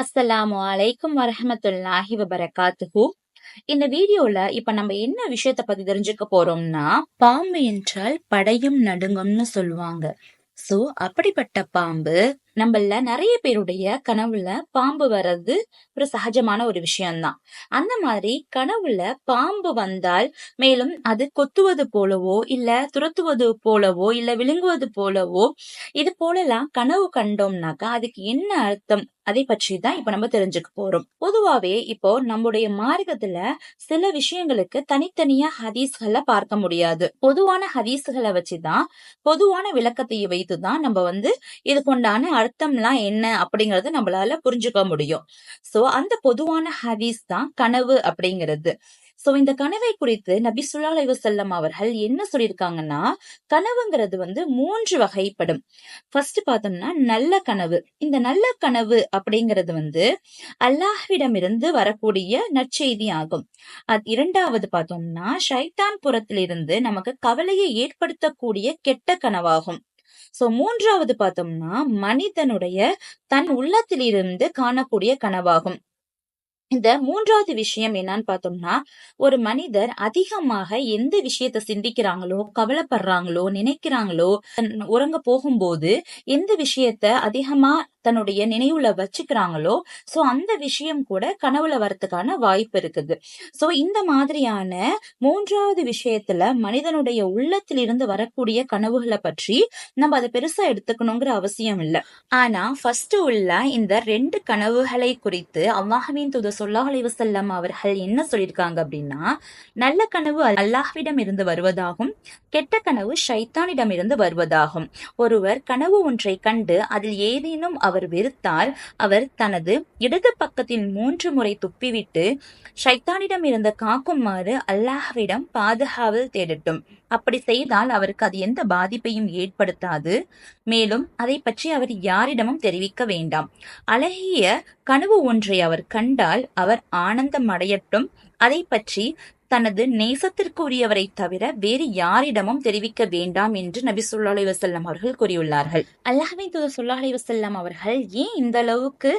அஸ்ஸலாமு அலைக்கும் வரஹமத்துல்லாஹி வபரகாத்துஹு. இந்த வீடியோல இப்ப நம்ம என்ன விஷயத்த பத்தி தெரிஞ்சுக்க போறோம்னா பாம்பு என்றால் படையும் நடுங்கும்னு சொல்லுவாங்க. சோ அப்படிப்பட்ட பாம்பு நம்மள நிறைய பேருடைய கனவுல பாம்பு வர்றது ஒரு சகஜமான ஒரு விஷயம்தான். அந்த மாதிரி கனவுல பாம்பு வந்தால் மேலும் அது கொத்துவது போலவோ இல்ல துரத்துவது போலவோ இல்ல விழுங்குவது போலவோ இது போலலாம் கனவு கண்டோம்னாக்கா அதுக்கு என்ன அர்த்தம்? அதை பற்றி தான் இப்ப நம்ம தெரிஞ்சுக்க போறோம். பொதுவாவே இப்போ நம்முடைய மார்க்கத்துல சில விஷயங்களுக்கு தனித்தனியா ஹதீஸ்களை பார்க்க முடியாது. பொதுவான ஹதீஸ்களை வச்சுதான் பொதுவான விளக்கத்தை வைத்துதான் நம்ம வந்து இது கொண்டான அர்த்தம்லாம் என்ன அப்படிங்கறது நம்மளால புரிஞ்சுக்க முடியும். சோ அந்த பொதுவான ஹதீஸ் தான் கனவு அப்படிங்கிறது. சோ இந்த கனவை குறித்து நபி சுல்லா செல்லம் அவர்கள் என்ன சொல்லியிருக்காங்கன்னா கனவுங்கிறது வந்து மூன்று வகைப்படும். ஃபர்ஸ்ட் பார்த்தோம்னா நல்ல கனவு. இந்த நல்ல கனவு அப்படிங்கிறது வந்து அல்லாஹ்விடமிருந்து வரக்கூடிய நற்செய்தி ஆகும். அது இரண்டாவது பார்த்தோம்னா ஷைத்தான் புறத்திலிருந்து நமக்கு கவலையை ஏற்படுத்தக்கூடிய கெட்ட கனவாகும். சோ மூன்றாவது பார்த்தோம்னா மனிதனுடைய தன் உள்ளத்திலிருந்து காணக்கூடிய கனவாகும். இந்த மூன்றாவது விஷயம் என்னன்னு பார்த்தோம்னா ஒரு மனிதர் அதிகமாக எந்த விஷயத்த சிந்திக்கிறாங்களோ கவலைப்படுறாங்களோ நினைக்கிறாங்களோ உறங்க போகும்போது எந்த விஷயத்த அதிகமா தன்னுடைய நினைவுல வச்சுக்கிறாங்களோ சோ அந்த விஷயம் கூட கனவுல வரத்துக்கான வாய்ப்பு இருக்குது. சோ இந்த மாதிரியான மூன்றாவது விஷயத்துல மனிதனுடைய உள்ளத்திலிருந்து வரக்கூடிய கனவுகளை பற்றி நம்ம அதை பெருசா எடுத்துக்கணுங்கிற அவசியம் இல்லை. ஆனா ஃபர்ஸ்ட் உள்ள இந்த ரெண்டு கனவுகளை குறித்து அல்லாஹவின் தூத சொல்லாஹலை வசல்லம் அவர்கள் என்ன சொல்லியிருக்காங்க அப்படின்னா நல்ல கனவு அல்லாஹ்விடம் இருந்து வருவதாகும் கெட்ட கனவு ஷைத்தானிடம் இருந்து வருவதாகும். ஒருவர் கனவு ஒன்றை கண்டு அதில் ஏதேனும் அவர் வெறுத்தார் அவர் தனது இடது பக்கத்தில் மூன்று முறை துப்பிவிட்டு ஷைத்தானிடம் இருந்த காக்குமாறு அல்லாஹ்விடம் பாதுகாவல் தேடட்டும். அப்படி செய்தால் அவருக்கு அது எந்த பாதிப்பையும் ஏற்படுத்தாது. மேலும் அதை பற்றி அவர் யாரிடமும் தெரிவிக்க வேண்டாம். அழகிய கனவு ஒன்றை அவர் கண்டால் அவர் ஆனந்தம் அடையட்டும். அதை பற்றி தனது நேசத்திற்குரியவரை தவிர வேறு யாரிடமும் தெரிவிக்க வேண்டாம் என்று நபி சொல்லா அலி வசல்லம் அவர்கள் கூறியுள்ளார்கள். அல்லாஹின் தூதர் சொல்லா அலி வசல்லம் அவர்கள் ஏன் இந்த அளவுக்கு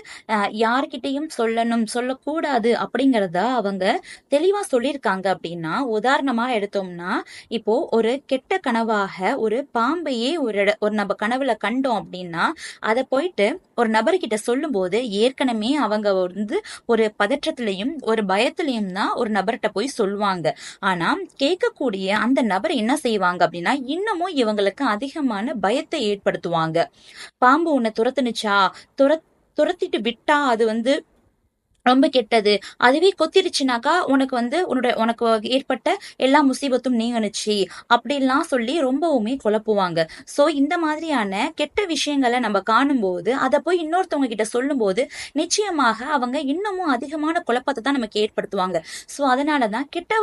யார்கிட்டையும் சொல்லணும் சொல்லக்கூடாது அப்படிங்கிறத அவங்க தெளிவா சொல்லியிருக்காங்க அப்படின்னா உதாரணமா எடுத்தோம்னா இப்போ ஒரு கெட்ட கனவாக ஒரு பாம்பையே ஒரு ஒரு நம்ம கனவுல கண்டோம் அப்படின்னா அதை போயிட்டு ஒரு நபர்கிட்ட சொல்லும் போது ஏற்கனவே அவங்க வந்து ஒரு பதற்றத்திலையும் ஒரு பயத்திலையும் தான் ஒரு நபர்கிட்ட போய் சொல்லுவாங்க. ஆனா கேட்கக்கூடிய அந்த நபர் என்ன செய்வாங்க அப்படின்னா இன்னமும் இவங்களுக்கு அதிகமான பயத்தை ஏற்படுத்துவாங்க. பாம்பு உன்னை துரத்துனுச்சா? துரத் துரத்திட்டு விட்டா அது வந்து ரொம்ப கெட்டது. அதுவே கொத்திருச்சுனாக்கா உனக்கு வந்து உன்னோட உனக்கு ஏற்பட்ட எல்லா முசீபத்தும் நீங்கணுச்சு அப்படின்லாம் சொல்லி ரொம்பவுமே குழப்புவாங்க. சோ இந்த மாதிரியான கெட்ட விஷயங்களை நம்ம காணும்போது அதை போய் இன்னொருத்தவங்க கிட்ட சொல்லும்போது நிச்சயமாக அவங்க இன்னமும் அதிகமான குழப்பத்தை தான் நமக்கு ஏற்படுத்துவாங்க. சோ அதனாலதான் கெட்ட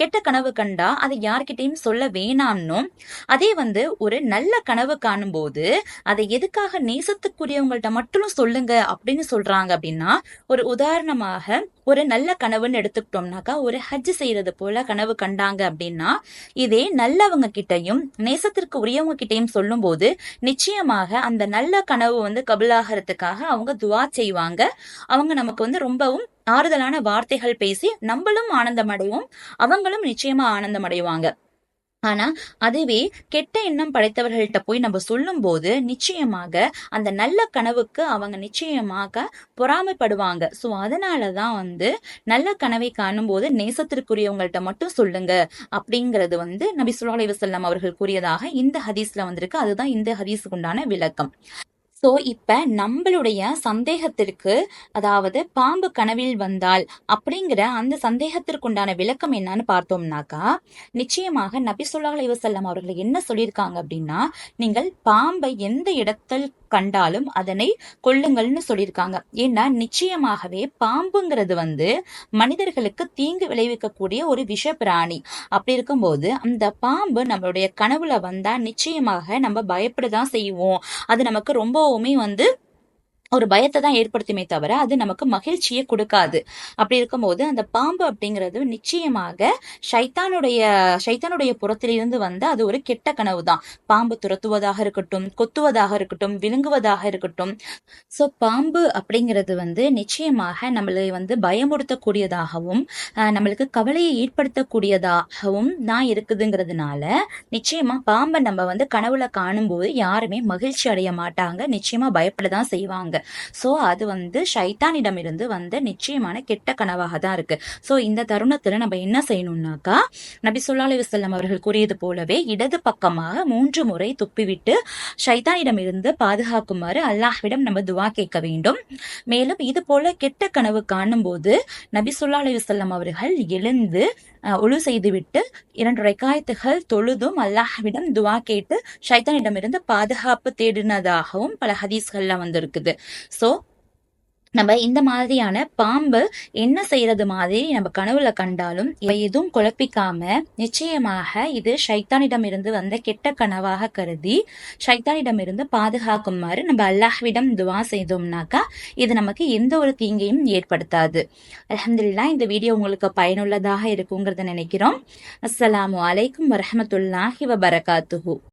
கெட்ட கனவு கண்டா அதை யார்கிட்டையும் சொல்ல வேணாம்னும் அதே வந்து ஒரு நல்ல கனவு காணும் போது அதை எதுக்காக நேசத்துக்குரியவங்கள்ட்ட மட்டும் சொல்லுங்க அப்படின்னு சொல்றாங்க அப்படின்னா ஒரு உதாரண உதாரணமாக ஒரு நல்ல கனவுன்னு எடுத்துக்கிட்டோம்னாக்கா ஒரு ஹஜ் செய்யறது போல கனவு கண்டாங்க அப்படின்னா இதே நல்லவங்க கிட்டையும் நேசத்திற்கு உரியவங்க கிட்டையும் சொல்லும் போது நிச்சயமாக அந்த நல்ல கனவு வந்து கபிலாகிறதுக்காக அவங்க துவா செய்வாங்க. அவங்க நமக்கு வந்து ரொம்பவும் ஆறுதலான வார்த்தைகள் பேசி நம்மளும் ஆனந்தம் அடைவோம் அவங்களும் நிச்சயமா ஆனந்தம் அடைவாங்க ஆனா அதுவே கெட்ட எண்ணம் படைத்தவர்கள்ட்ட போய் நம்ம சொல்லும் போது நிச்சயமாக அந்த நல்ல கனவுக்கு அவங்க நிச்சயமாக பொறாமைப்படுவாங்க. ஸோ அதனாலதான் வந்து நல்ல கனவை காணும் போது நேசத்திற்குரியவங்கள்ட்ட மட்டும் சொல்லுங்க அப்படிங்கிறது வந்து நபி சுல்லா அலி அவர்கள் கூறியதாக இந்த ஹதீஸ்ல வந்திருக்கு. அதுதான் இந்த ஹதீஸுக்கு உண்டான விளக்கம். சோ இப்ப நம்மளுடைய சந்தேகத்திற்கு அதாவது பாம்பு கனவில் வந்தால் அப்படிங்கிற அந்த சந்தேகத்திற்குண்டான விளக்கம் என்னன்னு பார்த்தோம்னாக்கா நிச்சயமாக நபி சொல்லாஹ் செல்லம் அவர்கள் என்ன சொல்லியிருக்காங்க அப்படின்னா நீங்கள் பாம்பை எந்த இடத்தில் கண்டாலும் அதனை கொள்ளுங்கள்னு சொல்லியிருக்காங்க. ஏன்னா நிச்சயமாகவே பாம்புங்கிறது வந்து மனிதர்களுக்கு தீங்கு விளைவிக்கக்கூடிய ஒரு விஷ பிராணி அப்படி இருக்கும்போது அந்த பாம்பு நம்மளுடைய கனவுல வந்தா நிச்சயமாக நம்ம பயப்படதான் செய்வோம். அது நமக்கு ரொம்ப ரொம்பவுமே வந்து ஒரு பயத்தை தான் ஏற்படுத்துமே தவிர அது நமக்கு மகிழ்ச்சியை கொடுக்காது. அப்படி இருக்கும்போது அந்த பாம்பு அப்படிங்கிறது நிச்சயமாக ஷைத்தானுடைய ஷைத்தானுடைய புறத்திலிருந்து வந்து அது ஒரு கெட்ட கனவு தான். பாம்பு துரத்துவதாக இருக்கட்டும் கொத்துவதாக இருக்கட்டும் விழுங்குவதாக இருக்கட்டும். ஸோ பாம்பு அப்படிங்கிறது வந்து நிச்சயமாக நம்மளை வந்து பயமுறுத்தக்கூடியதாகவும் நம்மளுக்கு கவலையை ஏற்படுத்தக்கூடியதாகவும் தான் இருக்குதுங்கிறதுனால நிச்சயமா பாம்பை நம்ம வந்து கனவுல காணும்போது யாருமே மகிழ்ச்சி அடைய மாட்டாங்க. நிச்சயமா பயப்பட தான் செய்வாங்க. ஸோ அது வந்து ஷைத்தானிடம் இருந்து வந்த நிச்சயமான கெட்ட கனவாக தான் இருக்கு. ஸோ இந்த தருணத்துல நம்ம என்ன செய்யணும்னாக்கா நபி சொல்லாலி வசல்லம் அவர்கள் கூறியது போலவே இடது பக்கமாக மூன்று முறை துப்பிவிட்டு ஷைத்தானிடமிருந்து பாதுகாக்குமாறு அல்லாஹ்விடம் நம்ம துவா கேட்க வேண்டும். மேலும் இது போல கெட்ட கனவு காணும் போது நபி சொல்லா அலி வசல்லம் அவர்கள் எழுந்து ஒழு செய்துவிட்டு இரண்டு ரெக்காயத்துகள் தொழுதும் அல்லாஹ்விடம் துவா கேட்டு ஷைத்தானிடமிருந்து பாதுகாப்பு தேடினதாகவும் பல ஹதீஸ்கள்லாம் வந்திருக்குது. ஸோ நம்ம இந்த மாதிரியான பாம்பு என்ன செய்யறது மாதிரி நம்ம கனவுல கண்டாலும் எதுவும் குழப்பிக்காம நிச்சயமாக இது ஷைத்தானிடம் இருந்து வந்த கெட்ட கனவாக கருதி ஷைத்தானிடம் இருந்து பாதுகாக்குமாறு நம்ம அல்லாஹ்விடம் துவா செய்தோம்னாக்கா இது நமக்கு எந்த ஒரு தீங்கையும் ஏற்படுத்தாது. அலமதுல்லா இந்த வீடியோ உங்களுக்கு பயனுள்ளதாக இருக்குங்கிறத நினைக்கிறோம். அஸ்ஸலாமு அலைக்கும் வரமத்துல்லாஹி வபரகாத்துஹூ.